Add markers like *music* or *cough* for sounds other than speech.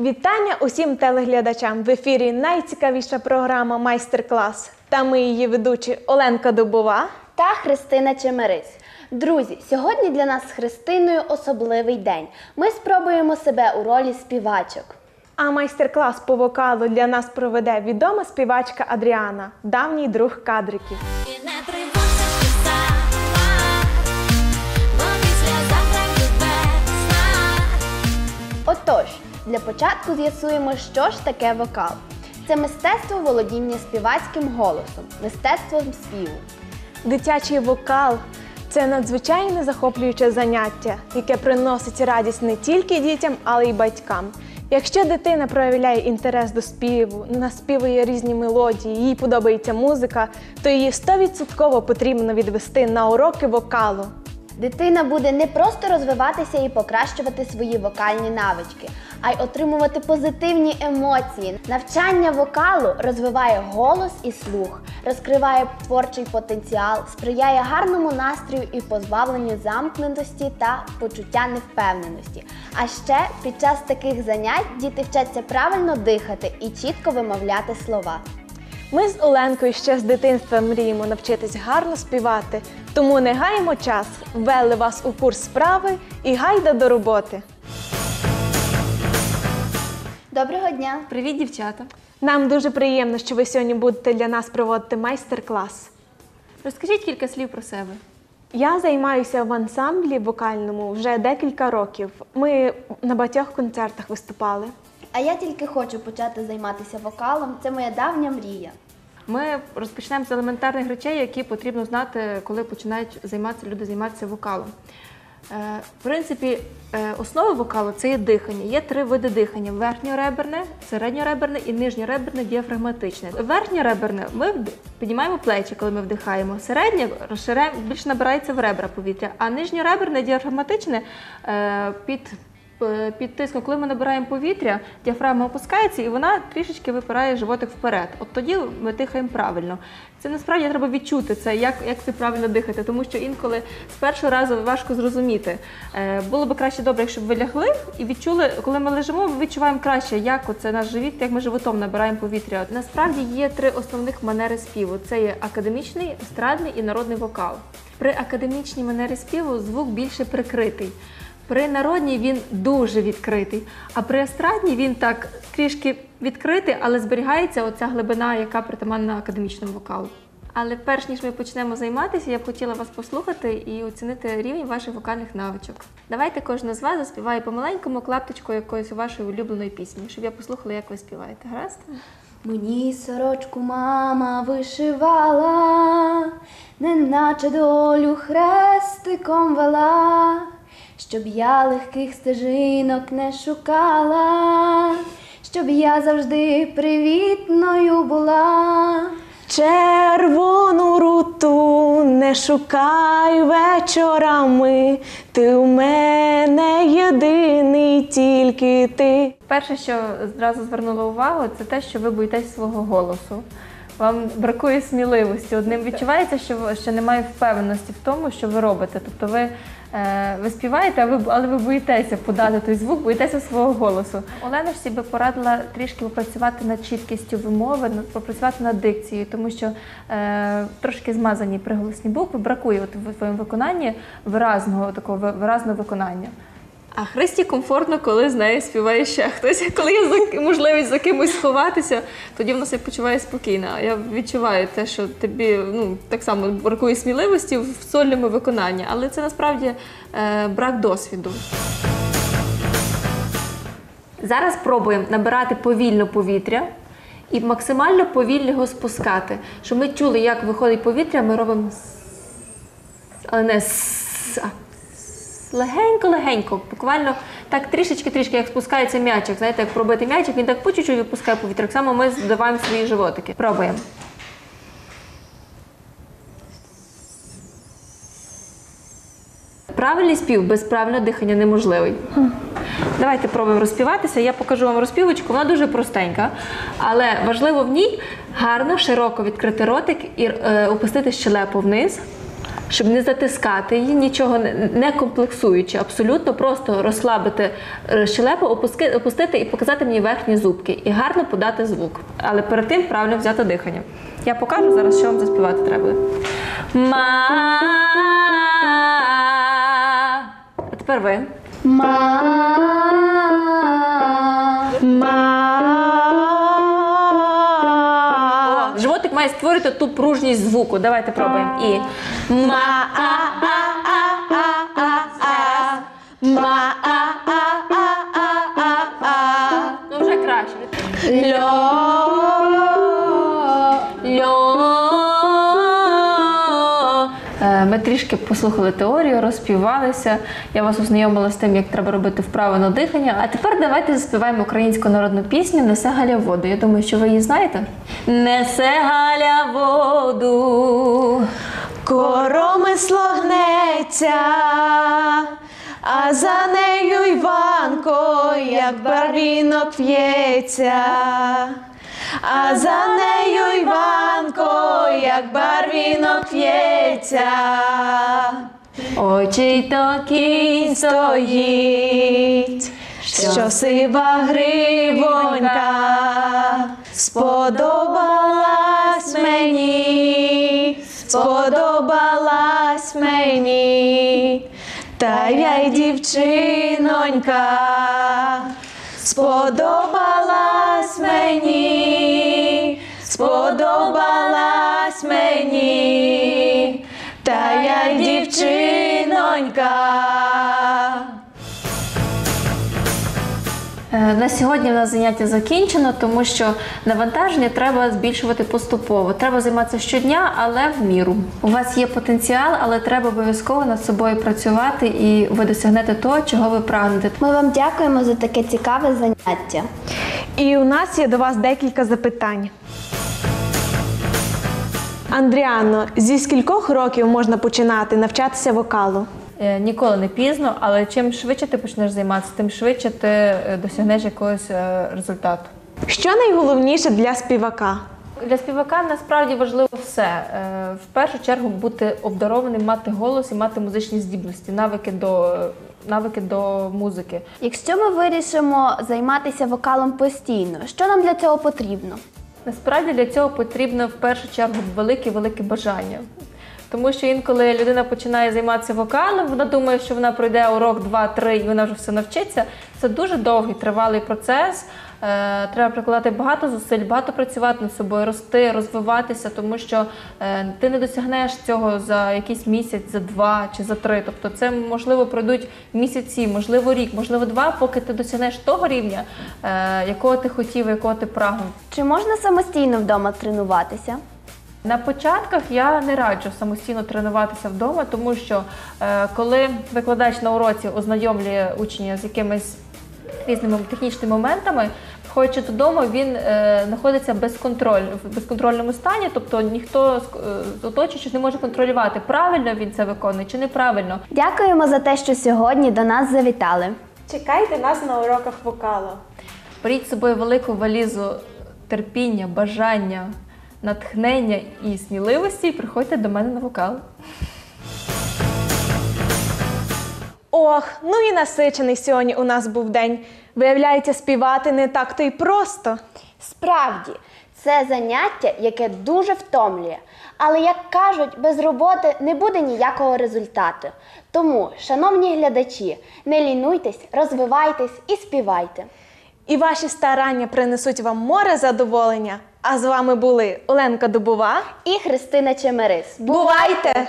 Вітання усім телеглядачам. В ефірі найцікавіша програма Майстер-клас. Та ми її ведучі Оленка Дубова. та Христина Чемерись. Друзі, сьогодні для нас з Христиною особливий день. Ми спробуємо себе у ролі співачок. А майстер-клас по вокалу для нас проведе відома співачка Адріана, давній друг кадриків. Для початку з'ясуємо, що ж таке вокал. Це мистецтво володіння співацьким голосом, мистецтвом співу. Дитячий вокал це надзвичайно захоплююче заняття, яке приносить радість не тільки дітям, але й батькам. Якщо дитина проявляє інтерес до співу, наспівує різні мелодії, їй подобається музика, то її 100% потрібно відвести на уроки вокалу. Дитина буде не просто розвиватися і покращувати свої вокальні навички, а й отримувати позитивні емоції. Навчання вокалу розвиває голос і слух, розкриває творчий потенціал, сприяє гарному настрою і позбавленню замкненості та почуття невпевненості. А ще під час таких занять діти вчаться правильно дихати і чітко вимовляти слова. Ми з Оленкою ще з дитинства мріємо навчитись гарно співати, тому не гаємо час, ввели вас у курс справи і гайда до роботи. Доброго дня! Привіт, дівчата! Нам дуже приємно, що ви сьогодні будете для нас проводити майстер-клас. Розкажіть кілька слів про себе. Я займаюся в ансамблі вокальному вже декілька років. Ми на багатьох концертах виступали. А я тільки хочу почати займатися вокалом. Це моя давня мрія. Ми розпочнемо з елементарних речей, які потрібно знати, коли починають займатися люди займатися вокалом. Е, В принципі, е, основа вокалу це є дихання. Є три види дихання: верхньореберне, середньореберне і нижньореберне діафрагматичне. Верхньореберне ми піднімаємо плечі, коли ми вдихаємо. Середнє розширяємо, більше набирається в ребра повітря, а нижньореберне діафрагматичне е, під під тиском, коли ми набираємо повітря, діафрагма опускається і вона трішечки випирає животик вперед. От тоді ми дихаємо правильно. Це насправді треба відчути це, як, як це правильно дихати, тому що інколи з першого разу важко зрозуміти. Е, було б краще добре, якщо б ви лягли і відчули, коли ми лежимо, ми відчуваємо краще, як це наш живіт, як ми животом набираємо повітря. Насправді є три основних манери співу: це є академічний, естрадний і народний вокал. При академічній манері співу звук більше прикритий. При народній він дуже відкритий, а при естрадній він так трішки відкритий, але зберігається оця глибина, яка притаманна академічному вокалу. Але перш ніж ми почнемо займатися, я б хотіла вас послухати і оцінити рівень ваших вокальних навичок. Давайте кожна з вас заспіває помаленькому клапточку якоїсь вашої улюбленої пісні, щоб я послухала, як ви співаєте. Гаразд? Мені сорочку мама вишивала, неначе долю хрестиком вела, щоб я легких стежинок не шукала, щоб я завжди привітною була. Червону руту не шукай вечорами, ти у мене єдиний, тільки ти. Перше, що зразу звернула увагу, це те, що ви боїтесь свого голосу. Вам бракує сміливості. Одним відчувається, що, що немає впевненості в тому, що ви робите. Тобто ви, е, ви співаєте, а ви, але ви боїтеся подати той звук, боїтеся свого голосу. Олена ж собі порадила трішки попрацювати над чіткістю вимови, попрацювати над дикцією, тому що е, трошки змазані приголосні букви, бракує от в твоєму виконанні виразного такого виразного виконання. А Христі комфортно, коли з нею співає ще хтось. *laughs* Коли є можливість за кимось сховатися, тоді вона себе почуває спокійно. Я відчуваю те, що тобі ну, так само бракує сміливості в сольному виконанні, але це насправді е, брак досвіду. Зараз пробуємо набирати повільно повітря і максимально повільно його спускати. Щоб ми чули, як виходить повітря, ми робимо але не с, Легенько-легенько, буквально так трішечки-трішки, як спускається м'ячик. Знаєте, як пробити м'ячик, він так по чуть-чуть випускає повітря. Так само ми здаваємо свої животики. Пробуємо. Правильний спів без правильного дихання неможливий. Давайте пробуємо розпіватися. Я покажу вам розпівочку. Вона дуже простенька, але важливо в ній гарно, широко відкрити ротик і е, опустити щелепу вниз. Щоб не затискати її, нічого не, комплексуючи, абсолютно просто розслабити е, щелепу, опустити і показати мені верхні зубки і гарно подати звук. Але перед тим правильно взяти дихання. Я покажу зараз, що вам заспівати треба. Ма. А тепер ви. Ма. Ту пружність звуку. Давайте пробуємо. І ма. а а трішки послухали теорію, розпівалися. Я вас ознайомила з тим, як треба робити вправи на дихання. А тепер давайте заспіваємо українську народну пісню Несе Галя воду. Я думаю, що ви її знаєте. Несе Галя воду. Коромисло гнеться, а за нею Іванко, як барвінок п'ється. А за нею Іванко, як барвінок п'ється. Очі то кінь стоїть, що сива гривонька сподобалась мені, сподобалась мені, та я й дівчинонька, сподобалась мені, дівчинонька. Е, На сьогодні в нас заняття закінчено, тому що навантаження треба збільшувати поступово. Треба займатися щодня, але в міру. У вас є потенціал, але треба обов'язково над собою працювати, і ви досягнете того, чого ви прагнете. Ми вам дякуємо за таке цікаве заняття. І у нас є до вас декілька запитань. Андріано, зі скількох років можна починати навчатися вокалу? Е, Ніколи не пізно, але чим швидше ти почнеш займатися, тим швидше ти е, досягнеш якогось е, результату. Що найголовніше для співака? Для співака насправді важливо все. В першу чергу бути обдарованим, мати голос і мати музичні здібності, навики до, навики до музики. Якщо ми вирішимо займатися вокалом постійно, що нам для цього потрібно? Насправді для цього потрібно в першу чергу велике-велике бажання. Тому що інколи людина починає займатися вокалом, вона думає, що вона пройде урок 2-3 і вона вже все навчиться. Це дуже довгий тривалий процес. Е, Треба прикладати багато зусиль, багато працювати над собою, рости, розвиватися, тому що е, ти не досягнеш цього за якийсь місяць, за два чи за три. Тобто, це можливо пройдуть місяці, можливо, рік, можливо, два, поки ти досягнеш того рівня, е, якого ти хотів, якого ти прагнув. Чи можна самостійно вдома тренуватися? На початках я не раджу самостійно тренуватися вдома, тому що е, коли викладач на уроці ознайомлює учня з якимись різними технічними моментами, приходячи додому, він е, знаходиться безконтроль, в безконтрольному стані, тобто ніхто з, е, з оточуючих не може контролювати, правильно він це виконує чи неправильно. Дякуємо за те, що сьогодні до нас завітали. Чекайте нас на уроках вокалу. Беріть з собою велику валізу терпіння, бажання, натхнення і сміливості, і приходьте до мене на вокал. Ох, ну і насичений сьогодні у нас був день. Виявляється, співати не так то й просто. Справді, це заняття, яке дуже втомлює. Але, як кажуть, без роботи не буде ніякого результату. Тому, шановні глядачі, не лінуйтесь, розвивайтесь і співайте. І ваші старання принесуть вам море задоволення. А з вами були Оленка Дубова. І Христина Чемерис. Бувайте!